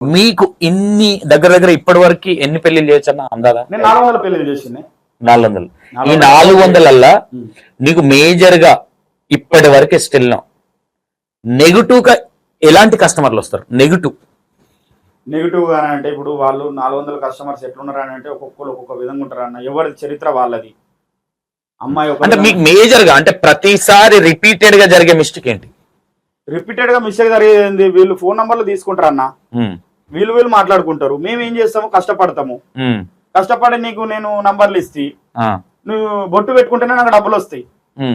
మీకు ఇన్ని దగ్గర దగ్గర ఇప్పటి వరకు ఎన్ని పెళ్ళిళ్ళు చేయొచ్చు అన్న అందాదా నేను నాలుగు వందల పెళ్ళి చేసింది నాలుగు వందలు. ఈ నాలుగు వందలల్లా నీకు మేజర్గా ఇప్పటి వరకు స్టిల్ నెగిటివ్గా ఎలాంటి కస్టమర్లు వస్తారు? నెగిటివ్. నెగిటివ్గా అంటే ఇప్పుడు వాళ్ళు నాలుగు వందల కస్టమర్స్ ఎట్లున్నారు అని అంటే ఒక్కొక్కరు ఒక్కొక్క విధంగా ఉంటారు అన్న. ఎవరి చరిత్ర వాళ్ళది. అమ్మాయి అంటే మీకు మేజర్గా అంటే ప్రతిసారి రిపీటెడ్గా జరిగే మిస్టేక్ ఏంటి? రిపీటెడ్గా మిస్టేక్ జరిగేది వీళ్ళు ఫోన్ నంబర్లు తీసుకుంటారు అన్న వీళ్ళు వీళ్ళు మాట్లాడుకుంటారు. మేము ఏం చేస్తాము? కష్టపడతాము. కష్టపడి నీకు నేను నంబర్లు ఇస్తే నువ్వు బొట్టు పెట్టుకుంటేనే నాకు డబ్బులు వస్తాయి.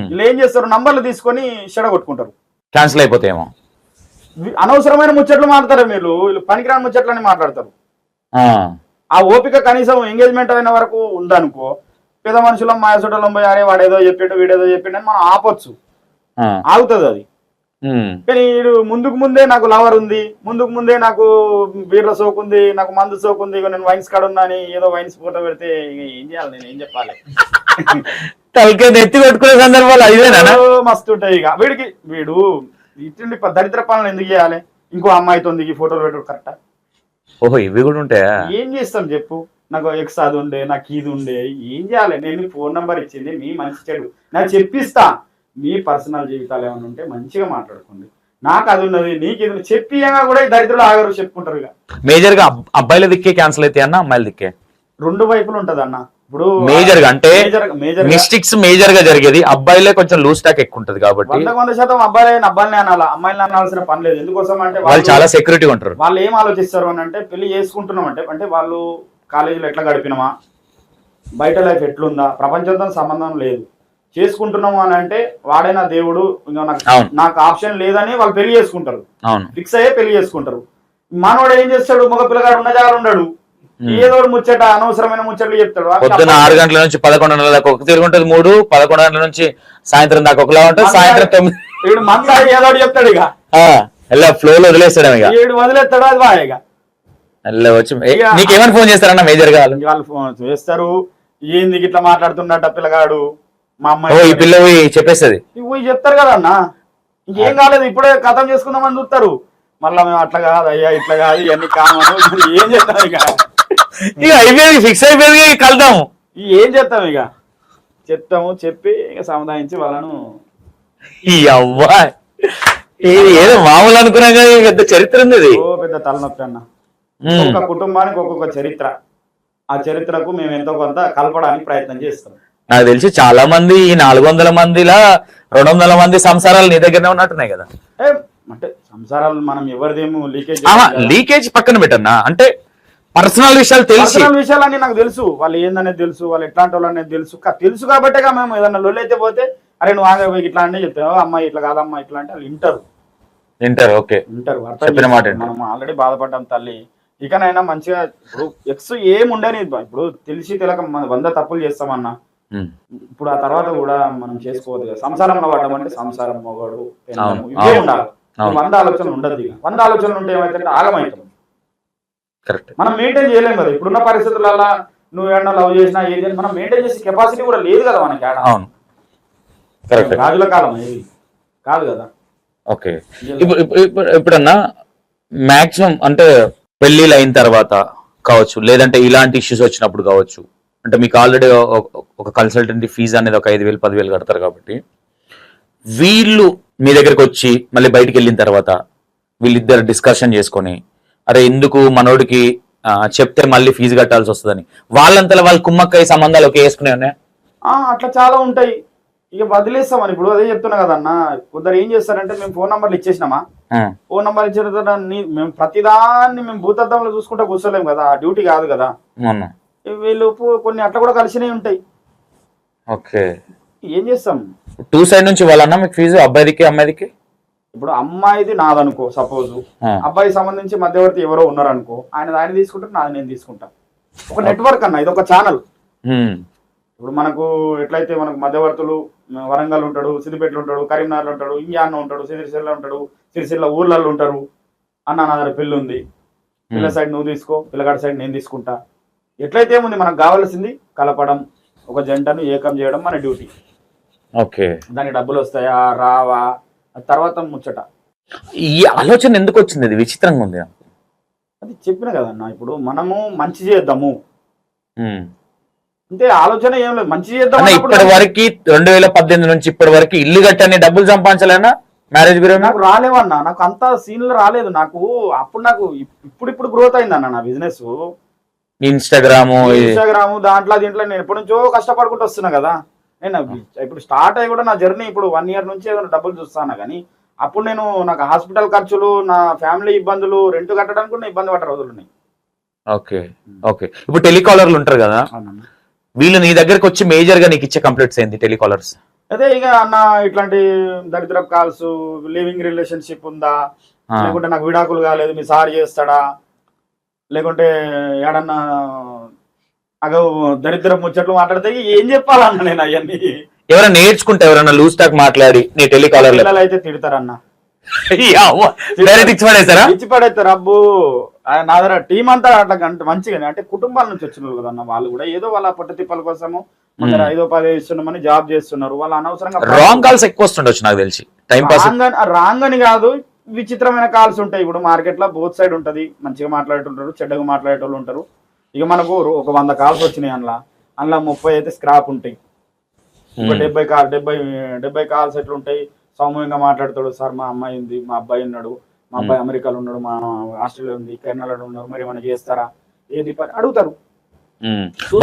వీళ్ళు ఏం చేస్తారు? నంబర్లు తీసుకొని చెడగొట్టుకుంటారు. క్యాన్సిల్ అయిపోతాయేమో. అనవసరమైన ముచ్చట్లు మాట్లాడతారు మీరు వీళ్ళు పనికిరాని ముచ్చట్లని మాట్లాడతారు. ఆ, ఓపిక కనీసం ఎంగేజ్మెంట్ అయిన వరకు ఉందనుకో పెద్ద మనుషులం మాయసుటలం పోయి అరే వాడేదో చెప్పిండు వీడేదో చెప్పిండు అని మనం ఆపొచ్చు. ఆగుతుంది అది. కానీ వీడు ముందుకు ముందే నాకు లవర్ ఉంది ముందుకు ముందే నాకు బీర్ల సోకు ఉంది నాకు మందు సోకు ఉంది ఇగో నేను వైన్స్ కాడ ఉన్నా అని ఏదో వైన్స్ ఫోటో పెడితే ఏం చేయాలి నేను ఏం చెప్పాలి? తలకాయ నెత్తి కొట్టుకునే సందర్భాలు అదేనా మస్తు ఉంటాయి ఇక వీడికి వీడు ఇటువంటి దరిద్ర పనులు ఎందుకు చేయాలి? ఇంకో అమ్మాయితో ఈ ఫోటోలు పెట్టు కరెక్టా? ఓహో ఇవి కూడా ఉంటాయా? ఏం చేస్తాం చెప్పు? నాకు ఎక్స్ అది ఉండే నాకు ఇది ఉండే ఏం చేయాలి? నేను ఫోన్ నంబర్ ఇచ్చింది మీ మంచి చెడు. నాకు చెప్పిస్తా. మీ పర్సనల్ జీవితాలు ఏమైనా ఉంటే మంచిగా మాట్లాడుకోండి. నాకు అది ఉన్నది నీకు ఇది. చెప్పియంగా కూడా ఈ దరిద్రులు ఆగరు చెప్పుకుంటారు ఇక. మేజర్గా అబ్- అబ్బాయిల దిక్కే క్యాన్సిల్ అయితే అన్న అమ్మాయిల దిక్కే? రెండు వైపులు ఉంటది అన్న. ఇప్పుడు మేజర్గా అంటే మిస్టేక్స్ మేజర్గా జరిగేది అబ్బాయిలే కొంచెం లూజ్ టాక్ ఎక్కువ ఉంటది కాబట్టి. వంద శాతం అబ్బాయిలైన అబ్బాయిని అనాలా? అమ్మాయిని అనాల్సిన పని లేదు. ఎందుకోసం అంటే వాళ్ళు చాలా సెక్యూరిటీ ఉంటారు. వాళ్ళు ఏం ఆలోచిస్తారు అని అంటే పెళ్ళి చేసుకుంటున్నాం అంటే అంటే వాళ్ళు కాలేజీలో ఎట్లా గడిపినామా? బయట లైఫ్ ఎట్లుందా? ప్రపంచంతో సంబంధం లేదు. చేసుకుంటున్నాము అని అంటే వాడైనా దేవుడు ఇంకా నాకు ఆప్షన్ లేదని వాళ్ళు పెళ్ళి చేసుకుంటారు. ఫిక్స్ అయ్యే పెళ్ళి చేసుకుంటారు. మనోడు ఏం చేస్తాడు? మగ పిల్లగాడు ఉన్న జాగా ఉండడు. ఏదో ముచ్చట అనవసరమైన ముచ్చట్లు చెప్తాడు. పొద్దున్న ఆరు గంటల నుంచి పదకొండు దాకా ఒక తిరిగి ఉంటుంది మూడు పదకొండు గంటల నుంచి సాయంత్రం దాకా ఒకలా ఉంటుంది సాయంత్రం తొమ్మిది వీడు మంద ఏదో చెప్తాడు ఇక. ఎలా ఫ్లో లో వదిలేస్తాడు ఇక. వీడు వదిలేస్తాడు అది వాయ్ ఇక. ఎలా వచ్చి నీకేమని ఫోన్ చేస్తారన్న మేజర్గా? వాళ్ళు? వాళ్ళు ఫోన్ చేస్తారు. ఏంది ఇట్లా మాట్లాడుతున్నట్ట పిల్లగాడు? మా అమ్మాయి ఈ పిల్ల పోయి చెప్పేస్తుంది. ఇవి చెప్తారు కదా అన్న. ఇంకేం కాలేదు ఇప్పుడే కథం చేసుకుందామని చూస్తారు. మళ్ళా మేము అట్లా కాదు అయ్యా ఇట్లా కాదు ఇవన్నీ కామను. ఏం చేస్తాం ఇక? ఇక అయిపోయింది ఫిక్స్ అయిపోయింది ఇక కలుద్దాం ఇక ఏం చేస్తాం ఇక? చెప్తాము చెప్పి ఇక సముదాయించి వాళ్ళను అవ్వా. ఇది ఏదో మామూలు అనుకున్నాం కానీ పెద్ద చరిత్ర ఉంది ఇది. ఓ పెద్ద తలనొప్పి అన్న. ఒక్కొక్క కుటుంబానికి ఒక్కొక్క చరిత్ర. ఆ చరిత్రకు మేము ఎంతో కొంత కలపడానికి ప్రయత్నం చేస్తాం. నాకు తెలిసి చాలా మంది ఈ నాలుగు వందల మందిలా రెండు వందల మంది సంసారాలు నీ దగ్గరనే ఉన్నట్టున్నాయి కదా. ఏ అంటే సంసారాలు మనం ఎవరిదేమో లీకేజ్ లీకేజ్ పక్కన పెట్టన్నా? అంటే పర్సనల్ విషయాలు తెలిసి. పర్సనల్ విషయాలన్నీ నాకు తెలుసు. వాళ్ళు ఏందనేది తెలుసు వాళ్ళు ఎట్లాంటి వాళ్ళు అనేది తెలుసు తెలుసు కాబట్టే మేము ఏదన్నా అయితే పోతే అరే నువ్వు ఆగే ఇట్లా అంటే చెప్తావు అమ్మాయి ఇట్లా కాదమ్మా ఇట్లా అంటే వాళ్ళు వింటారు వింటారు ఓకే. వింటారు చెప్పిన మాట. మనం ఆల్రెడీ బాధపడ్డాం తల్లి. ఇకనైనా మంచిగా ఇప్పుడు ఎక్స్ ఏం ఉండని ఇప్పుడు తెలిసి తెలక మన వంద తప్పులు చేస్తామన్నా. ఇప్పుడు ఆ తర్వాత కూడా మనం చేసుకోవద్దు కదా. సంసారంలో సంసారం మొగడు పెళ్ళాము, అవును, ఇవే అవును, ఉండాలి. వంద ఆలోచనలు ఉండదు ఇక. వంద ఆలోచనలు ఉంటే ఏమైతే ఆగమవుతాం కరెక్ట్. మనం మెయింటైన్ చేయలేం కదా. ఇప్పుడున్న పరిస్థితులలో నువ్వు ఏమన్నా లవ్ చేసినా ఏది చేసినా మనం మెయింటైన్ చేసే కెపాసిటీ కూడా లేదు కదా మనకి అవును. కరెక్ట్. రాజుల కాలం ఇది. కాదు కదా. ఓకే. ఇప్పుడు ఎప్పుడన్నా మాక్సిమం అంటే పెళ్ళిళ్ళు అయిన తర్వాత కావచ్చు లేదంటే ఇలాంటి ఇష్యూస్ వచ్చినప్పుడు కావచ్చు అంటే మీకు ఆల్రెడీ ఒక కన్సల్టెంట్ ఫీజు అనేది ఒక ఐదు వేలు పదివేలు కడతారు కాబట్టి వీళ్ళు మీ దగ్గరికి వచ్చి మళ్ళీ బయటికి వెళ్ళిన తర్వాత వీళ్ళిద్దరు డిస్కషన్ చేసుకొని అరే ఎందుకు మనోడికి చెప్తే మళ్ళీ ఫీజు కట్టాల్సి వస్తుందని? వాళ్ళంతలో వాళ్ళు కుమ్మక్కయ్య సంబంధాలు ఒకే వేసుకునే అట్లా చాలా ఉంటాయి. ఇక వదిలేస్తామని ఇప్పుడు అదే చెప్తున్నా కదన్న కొందరు ఏం చేస్తారంటే మేము ఫోన్ నంబర్లు ఇచ్చేసినామా? ఫోన్ నంబర్ ఇచ్చిన మేము ప్రతిదాన్ని మేము భూతత్వంలో చూసుకుంటా కూర్చోలేము కదా. డ్యూటీ కాదు కదా. వీళ్ళు కొన్ని అట్లా కూడా కలిసినవి ఉంటాయి. ఓకే. ఏం చేస్తాం? టూ సైడ్ నుంచి వాళ్ళన్నా మీకు ఫీజు అబ్బాయిదికి అమ్మాయిదికి? ఇప్పుడు అమ్మాయిది నాదనుకో సపోజ్. అబ్బాయి సంబంధించి మధ్యవర్తి ఎవరో ఉన్నారనుకో ఆయన ఆయన తీసుకుంటారు నాది నేను తీసుకుంటా. ఒక నెట్వర్క్ అన్న ఇది ఒక ఛానల్. ఇప్పుడు మనకు ఎట్లయితే మనకు మధ్యవర్తులు వరంగల్ ఉంటాడు సిద్దిపేటలో ఉంటాడు కరీంనగర్లో ఉంటాడు ఇండియాలో ఉంటాడు సిరిసిల్ల ఉంటాడు సిరిసిల్ల ఊర్లలో ఉంటారు. అన్న నా దగ్గర పెళ్ళి ఉంది పిల్ల సైడ్ నువ్వు తీసుకో పిల్లగాడి సైడ్ నేను తీసుకుంటా. ఎట్లయితే ఏముంది మనకు కావాల్సింది కలపడం ఒక జంటను ఏకం చేయడం మన డ్యూటీ. ఓకే. దానికి డబ్బులు వస్తాయా రావా తర్వాత ముచ్చట. ఈ ఆలోచన ఎందుకు వచ్చింది? ఇది విచిత్రంగా ఉంది. అది చెప్పిన కదన్న ఇప్పుడు మనము మంచి చేద్దాము. అంటే ఆలోచన ఏం లేదు మంచి చేద్దాం ఇప్పటి వరకు రెండు వేల పద్దెనిమిది నుంచి ఇప్పటి వరకు ఇల్లు కట్టని డబ్బులు సంపాదించలేనా మ్యారేజ్ బ్యూరో నాకు రాలేవన్నా నాకు అంత సీన్లు రాలేదు. నాకు అప్పుడు నాకు ఇప్- ఇప్పుడు ఇప్పుడు గ్రోత్ అయిందన్న నా బిజినెస్ ఇన్స్టాగ్రామ్ ఇన్స్టాగ్రామ్ దాంట్లో దీంట్లో నేను ఎప్పటి నుంచో కష్టపడుకుంటూ వస్తున్నా కదా. నేను ఇప్పుడు స్టార్ట్ అయ్యి కూడా నా జర్నీ ఇప్పుడు వన్ ఇయర్ నుంచి ఏదైనా డబ్బులు చూస్తాను కానీ అప్పుడు నేను నాకు హాస్పిటల్ ఖర్చులు నా ఫ్యామిలీ ఇబ్బందులు రెంట్ కట్టడానికి కూడా ఇబ్బంది పడ్డ రోజులు ఉన్నాయి. Okay okay. ఇప్పుడు టెలికాలర్లు ఉంటారు కదా. వీళ్ళు నీ దగ్గరకు వచ్చి మేజర్గా నీకు ఇచ్చే కంప్లీట్స్ ఏంది టెలికాలర్స్? అదే ఇక అన్న ఇట్లాంటి దరిద్ర కాల్స్ లివింగ్ రిలేషన్షిప్ ఉందా? లేకుంటే నాకు విడాకులు కాలేదు మీ సార్ చేస్తాడా? లేకుంటే ఏడన్నా అగ దరిద్ర ముచ్చట్లు మాట్లాడితే ఏం చెప్పాలన్న నేను అవన్నీ? ఎవరైనా నేర్చుకుంటే ఎవరైనా లూజ్ టాక్ మాట్లాడి నీ టెలికాలర్ పిల్లలు అయితే తిడతారన్న ఇచ్చి పడేస్తారా? ఇచ్చి పడేస్తారు అబ్బు. నా దగ్గర టీం అంతా అట్లా గంట మంచిగానే అంటే కుటుంబాల నుంచి వచ్చిన వాళ్ళు కదన్న వాళ్ళు కూడా ఏదో వాళ్ళ పొట్ట తిప్పల కోసము ఐదో పది ఇస్తున్నామని జాబ్ చేస్తున్నారు. వాళ్ళు అనవసరంగా రాంగ్ కాల్స్ ఎక్కువ వస్తుండొచ్చు నాకు తెలిసి. టైం పాస్ రాంగ్ అని కాదు విచిత్రమైన కాల్స్ ఉంటాయి. ఇప్పుడు మార్కెట్లో బోత్ సైడ్ ఉంటది. మంచిగా మాట్లాడేటుంటారు చెడ్డగా మాట్లాడేటోళ్ళు ఉంటారు. ఇక మనకు ఒక వంద కాల్స్ వచ్చినాయి అందులో. అందులో ముప్పై అయితే స్క్రాప్ ఉంటాయి. ఒక డెబ్బై కాల్ డెబ్బై డెబ్బై కాల్స్ ఎట్లా ఉంటాయి? సౌమ్యంగా మాట్లాడతాడు. సార్ మా అమ్మాయి ఉంది మా అబ్బాయి ఉన్నాడు మా అబ్బాయి అమెరికాలో ఉన్నాడు మా ఆస్ట్రేలియా ఉంది కెనడాలో ఉన్నాడు మరి ఏమైనా చేస్తారా? ఏది? పని అడుగుతారు.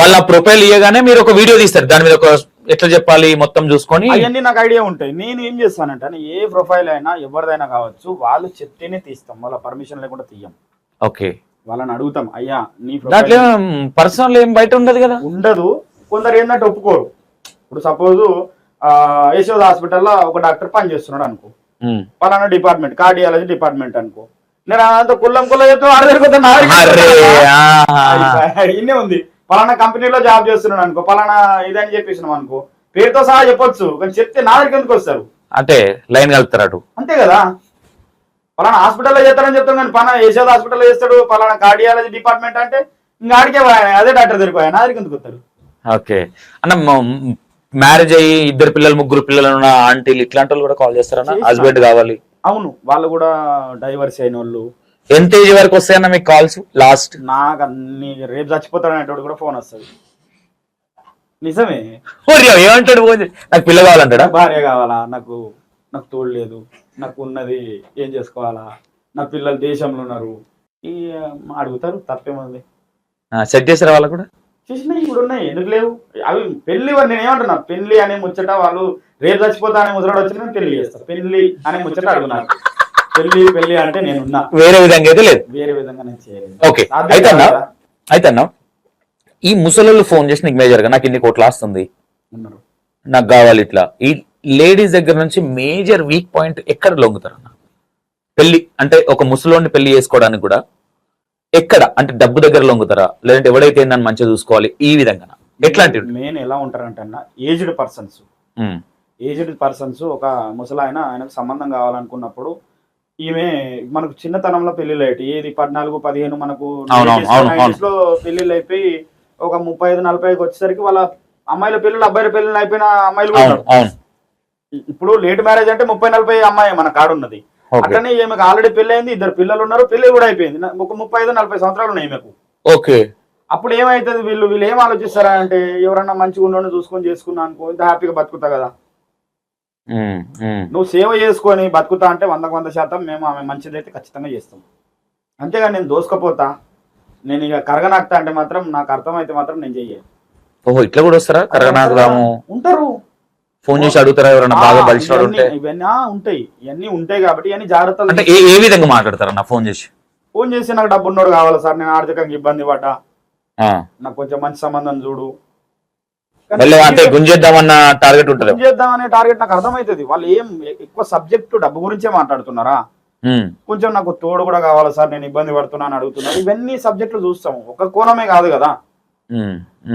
వాళ్ళ ప్రొఫైల్ ఇయ్యగానే మీరు ఒక వీడియో తీస్తారు. దాని మీద ఒక ఎట్లా చెప్పాలి మొత్తం చూసుకొని? అవన్నీ నాకు ఐడియా ఉంటాయి. నేను ఏం చేస్తానంటే ఏ ప్రొఫైల్ అయినా ఎవరిదైనా కావచ్చు వాళ్ళు చెప్తేనే తీస్తాం. వాళ్ళ పర్మిషన్ లేకుండా తీయం. ఓకే. వాళ్ళని అడుగుతాం అయ్యా నీ దాంట్లో పర్సనల్ ఏం బయట ఉండదు కదా? ఉండదు. కొందరు ఏంటంటే ఒప్పుకోరు. ఇప్పుడు సపోజ్ యశోద హాస్పిటల్లో ఒక డాక్టర్ పని చేస్తున్నాడు అనుకో. పలానా డిపార్ట్మెంట్ కార్డియాలజీ డిపార్ట్మెంట్ అనుకో. నేను అంత కుల్లం కుల్ల చెప్తే. ఇన్నే ఉంది. పలానా కంపెనీలో జాబ్ చేస్తున్నాడు అనుకో పలానా ఇదని చెప్పేసినాం అనుకో పేరుతో సహా చెప్పొచ్చు కానీ చెప్తే నా దగ్గరికి ఎందుకు వస్తారు? అంటే లైన్ కలుపుతారు అటు. అంతే కదా? పలానా హాస్పిటల్లో చేస్తారని చెప్తాం కానీ పలానా యశోద హాస్పిటల్లో చేస్తాడు పలానా కార్డియాలజీ డిపార్ట్మెంట్ అంటే ఇంకా ఆడికే అదే డాక్టర్ దగ్గరికి పోయా, నా దగ్గరికి ఎందుకు వస్తారు? ఓకే. అన్న మ్యారేజ్ అయ్యి ఇద్దరు పిల్లలు ముగ్గురు పిల్లలు ఉన్న ఆంటీలు ఇట్లాంటి వాళ్ళు కూడా కాల్ చేస్తారన్న? చేస్తాం. హస్బెండ్ కావాలి. అవును వాళ్ళు కూడా డైవర్స్ అయిన వాళ్ళు ఎంత ఏజ్ వరకు వస్తాయన్న మీకు కాల్స్ లాస్ట్ నాకు అన్ని రేపు చచ్చిపోతాడు అనేటోడు కూడా ఫోన్ వస్తుంది. నిజమే. ఏమంటాడు ఫోన్? నాకు పిల్ల కావాలంటాడా? భార్య కావాలా? నాకు నాకు తోడు లేదు. నాకు ఉన్నది ఏం చేసుకోవాలా? నా పిల్లలు దేశంలో ఉన్నారు. ఈ అడుగుతారు తప్పేముంది. సెట్ చేసారా వాళ్ళు కూడా? చేసినా ఇప్పుడు ఉన్నాయి. ఎందుకు లేవు? అవి పెళ్ళి నేను ఏమంటున్నా పెళ్ళి అనే ముచ్చట వాళ్ళు రేపు చచ్చిపోతా అనే ముచ్చట వచ్చిన పెళ్ళి చేస్తారు. పెళ్ళి అనే ముచ్చట అడుగున్నారు పెళ్ళి పెళ్ళి అంటే నేనున్నా. వేరే విధంగా అయితే లేదు. వేరే విధంగా నేను చేయలేదు. ఓకే. అయితే అన్న. అయితే అన్న ఈ ముసలోళ్ళు ఫోన్ చేసి నీకు మేజర్గా నాకు ఇన్ని కోట్లు వస్తుంది నాకు కావాలి ఇట్లా. ఈ లేడీస్ దగ్గర నుంచి మేజర్ వీక్ పాయింట్ ఎక్కడ లొంగుతారు అన్న? పెళ్ళి అంటే ఒక ముసలోడిని పెళ్ళి చేసుకోవడానికి కూడా ఎక్కడ అంటే డబ్బు దగ్గర లొంగుతారా? లేదంటే ఎవడైతే నన్ను మంచిగా చూసుకోవాలి ఈ విధంగా ఎట్లాంటి మెయిన్ ఎలా ఉంటారంటే అన్న ఏజ్డ్ పర్సన్స్ ఏజ్డ్ పర్సన్స్ ఒక ముసలాయన ఆయనకు సంబంధం కావాలనుకున్నప్పుడు ఈమె మనకు చిన్నతనంలో పెళ్ళిళ్ళు అయ్యి ఏది? పద్నాలుగు పదిహేను మనకు అవును, అవును, అవును, 90s లో పెళ్ళిళ్ళు అయిపోయి ఒక ముప్పై ఐదు నలభైకి వచ్చేసరికి వాళ్ళ అమ్మాయిల పెళ్ళిళ్ళు అబ్బాయిల పెళ్ళిళ్ళు అయిపోయిన అమ్మాయిలు ఇప్పుడు లేట్ మ్యారేజ్ అంటే ముప్పై నలభై అమ్మాయి మన కాడున్నది. అట్లనే ఈమెకు ఆల్రెడీ పెళ్ళి అయింది ఇద్దరు పిల్లలు ఉన్నారు పెళ్ళి కూడా అయిపోయింది. ఒక ముప్పై ఐదు నలభై సంవత్సరాలు ఉన్నాయి ఈమెకు. ఓకే. అప్పుడు ఏమైతుంది వీళ్ళు? వీళ్ళు ఏం ఆలోచిస్తారా అంటే ఎవరన్నా మంచిగా ఉండని చూసుకొని చేసుకున్నా అనుకో ఇంత హ్యాపీగా బతుకుతా కదా. నువ్వు సేవ చేసుకొని బతుకుతా అంటే వందకు వంద శాతం మేము ఆమె మంచిదైతే ఖచ్చితంగా చేస్తాం. అంతేగాని నేను దోసుకపోతా నేను ఇక కరగనాక్తా అంటే మాత్రం నాకు అర్థమైతే మాత్రం నేను చెయ్యాలి ఓహో ఇట్లా కూడా వస్తారా? కరగనాథ్ రాము ఉంటారు. ఫోన్ చేసి అడుగుతారా? ఎవరైనా బాగా బలిసినోడు ఇవన్నీ- ఉంటాయి. ఇవన్నీ ఉంటాయి కాబట్టి ఇవన్నీ జాగ్రత్తలు అంటే ఏ విధంగా మాట్లాడతారన్న ఫోన్ చేసి? ఫోన్ చేసి నాకు డబ్బు ఉన్నోడు కావాలి సార్? నేను ఆర్థికంగా ఇబ్బంది పడ్డా. నాకు కొంచెం మంచి సంబంధం చూడు. మళ్ళీ అంటే గుంజేద్దామన్న టార్గెట్ ఉంటుంది. నాకు అర్థమవుతుంది వాళ్ళు ఏం ఎక్కువ సబ్జెక్టు డబ్బు గురించే మాట్లాడుతున్నారా? కొంచెం నాకు తోడు కూడా కావాలి సార్ నేను ఇబ్బంది పడుతున్నాను అడుగుతున్నాను ఇవన్నీ సబ్జెక్టులు చూస్తాము. ఒక కోణమే కాదు కదా.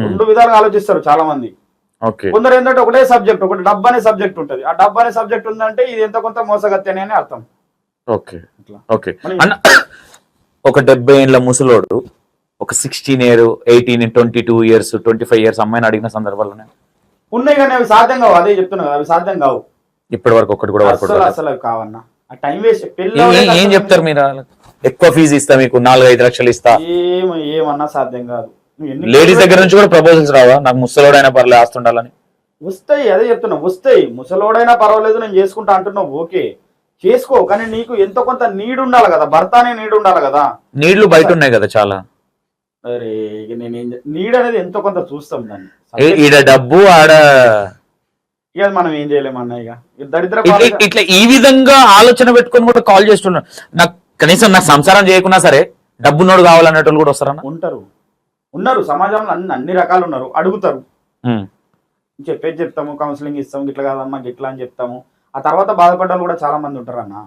రెండు విధాలుగా ఆలోచిస్తారు చాలా మంది కొందరు ఏంటంటే ఒకటే సబ్జెక్ట్ ఒకటి డబ్బు అనే సబ్జెక్ట్ ఉంటది. ఆ డబ్బు అనే సబ్జెక్ట్ ఉందంటే ఇది ఎంత కొంత మోసగత్యని అని అర్థం. ఓకే. ఒక డెబ్బై ఏళ్ళ ముసలోడు ఒక sixteen year eighteen twenty two years twenty five years అమ్మాయిని అడిగిన సందర్భాల్లోనే ఉన్నాయి? కానీ అవి సాధ్యం కావు. అదే చెప్తున్నా అవి సాధ్యం కావు. ఇప్పటి వరకు ఒకటి కూడా అసలు అసలు కావన్నా. ఆ టైం వేస్ట్ ఏ- చెప్తారు మీరు? ఎక్కువ ఫీజు ఇస్తా మీకు నాలుగు ఐదు లక్షలు ఇస్తా. ఏం ఏమన్నా సాధ్యం కాదు. లేడీస్ దగ్గర నుంచి కూడా ప్రపోజల్స్ రావా? నాకు ముసలోడైనా పర్లే ఆస్తుండాలని. వస్తాయి అదే చెప్తున్నా వస్తాయి. ముసలోడైనా పర్వాలేదు నేను చేసుకుంటా అంటున్నావు ఓకే. చేసుకో కానీ నీకు ఎంతో కొంత నీడ్ ఉండాలి కదా భర్త అనే నీడ్ ఉండాలి కదా. నీళ్ళు బయట ఉన్నాయి కదా చాలా. అరే ఇక నేను ఏం నీడ్ అనేది ఎంతో కొంత చూస్తాం దాన్ని. ఈడ డబ్బు ఆడ ఇక మనం ఏం చేయలేము అన్న ఇక. దరిద్ర ఇట్లా ఇట్లా ఈ విధంగా ఆలోచన పెట్టుకొని కూడా కాల్ చేస్తున్నా నాకు కనీసం నాకు సంసారం చేయకున్నా సరే డబ్బున్నోడు కావాలనేటోళ్ళు కూడా వస్తారన్న? ఉంటారు. ఉన్నారు సమాజంలో అన్ని అన్ని రకాలు ఉన్నారు. అడుగుతారు. చెప్పేది చెప్తాము కౌన్సిలింగ్ ఇస్తాము ఇట్లా కాదమ్మా గిట్లా అని చెప్తాము. ఆ తర్వాత బాధపడ్డాలు కూడా చాలా మంది ఉంటారు అన్న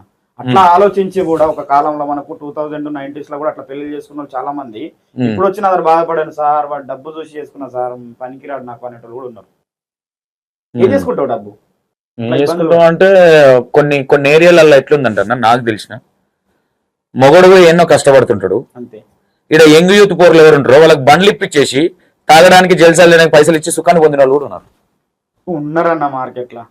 అట్లా ఆలోచించి కూడా ఒక కాలంలో మనకు టూ థౌజండ్ నైన్టీస్లో కూడా అట్లా పెళ్ళి చేసుకున్న చాలా మంది. ఇప్పుడు వచ్చిన అతను బాధపడాను సార్ వాడు డబ్బు చూసి చేసుకున్నా సార్ పనికిరాడు నాకు అనేటోళ్ళు కూడా ఉన్నారు. ఏం. చేసుకుంటావు డబ్బు? చేసుకుంటాం అంటే కొన్ని కొన్ని ఏరియాలలో ఎట్లుందంట నాకు తెలిసిన. మొగడు ఎన్నో కష్టపడుతుంటాడు. అంతే. ఇక్కడ యంగ్ యూత్ పోర్లు ఎవరు ఉంటారో వాళ్ళకి బండ్లు ఇప్పించేసి తాగడానికి జల్సాలు లేడానికి పైసలు ఇచ్చి సుఖాన్ని పొందిన వాళ్ళు కూడా ఉన్నారు. ఉన్నారన్న మార్కెట్లా